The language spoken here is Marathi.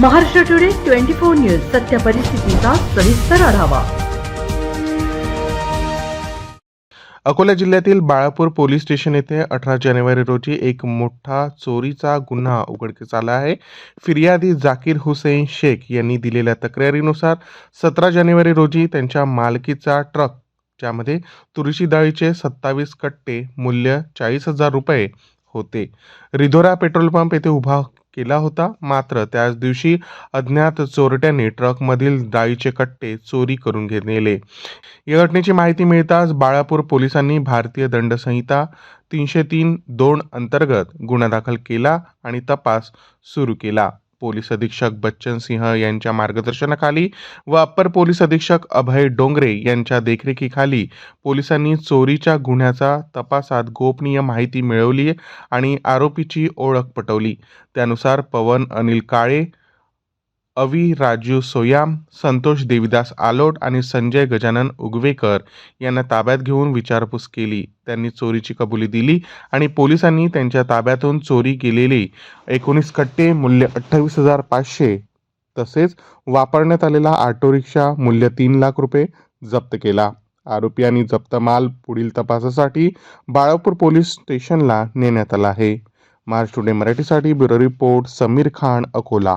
Maharashtra today twenty four news सत्य परिस्थितीचा सविस्तर आढावा. अकोला जिल्ह्यातील बाळापूर पोलीस स्टेशन येथे अठरा जानेवारी रोजी एक मोठा चोरीचा गुन्हा उघडकीस आला आहे. फिर्यादी जाकीर हुसेन शेख यांनी दिलेल्या तक्रारीनुसार सतरा जानेवारी रोजी त्यांच्या मालकीचा ट्रक ज्यामध्ये तुरीची डाळीचे सत्तावीस कट्टे मूल्य चाळीस हजार रुपये होते. रिधोरा पेट्रोल पंप येथे उभा केला होता. मात्र त्याच दिवशी अज्ञात चोरट्यांनी ट्रकमधील डाळीचे कट्टे चोरी करून घे- नेले. या घटनेची माहिती मिळताच बाळापूर पोलिसांनी भारतीय दंड संहिता तीनशे तीन दोन अंतर्गत गुन्हा दाखल केला आणि तपास सुरू केला. पोलीस अधीक्षक बच्चन सिंह यांच्या मार्गदर्शनाखाली व अप्पर पोलीस अधीक्षक अभय डोंगरे यांच्या देखरेखीखाली पोलिसांनी चोरीच्या गुन्ह्याचा तपासात गोपनीय माहिती मिळवली आणि आरोपीची ओळख पटवली. त्यानुसार पवन अनिल काळे अवी राजू सोयाम संतोष देविदास आलोट आणि संजय गजानन उगवेकर यांना ताब्यात घेऊन विचारपूस केली. त्यांनी चोरीची कबुली दिली आणि पोलिसांनी त्यांच्या ताब्यातून चोरी केलेली एकोणीस कट्टे मूल्य अठ्ठावीस हजार पाचशे तसेच वापरण्यात आलेला ऑटो रिक्षा मूल्य तीन लाख रुपये जप्त केला. आरोपी आणि जप्त माल पुढील तपासासाठी बाळापूर पोलीस स्टेशनला नेण्यात आला आहे. महाराष्ट्र टुडे मराठीसाठी ब्युरो रिपोर्ट समीर खान अकोला.